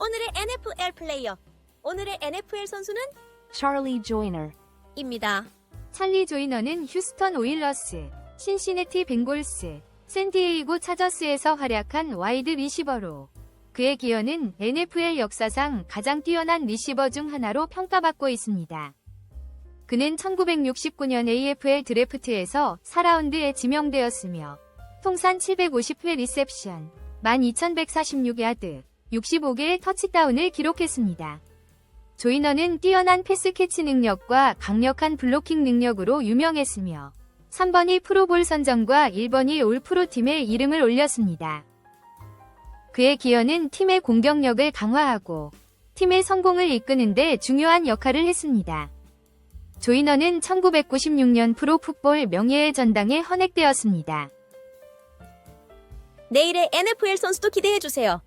오늘의 NFL 플레이어. 오늘의 NFL 선수는 Charlie Joyner, 입니다. 찰리 조이너는 휴스턴 오일러스, 신시내티 벵골스, 샌디에이고 차저스에서 활약한 와이드 리시버로 그의 기여는 NFL 역사상 가장 뛰어난 리시버 중 하나로 평가받고 있습니다. 그는 1969년 AFL 드래프트에서 4라운드에 지명되었으며 통산 750회 리셉션, 12,146야드, 65개의 터치다운을 기록했습니다. 조이너는 뛰어난 패스 캐치 능력과 강력한 블로킹 능력으로 유명했으며 3번이 프로볼 선정과 1번이 올 프로팀에 이름을 올렸습니다. 그의 기여는 팀의 공격력을 강화하고 팀의 성공을 이끄는데 중요한 역할을 했습니다. 조이너는 1996년 프로풋볼 명예의 전당에 헌액되었습니다. 내일의 NFL 선수도 기대해주세요.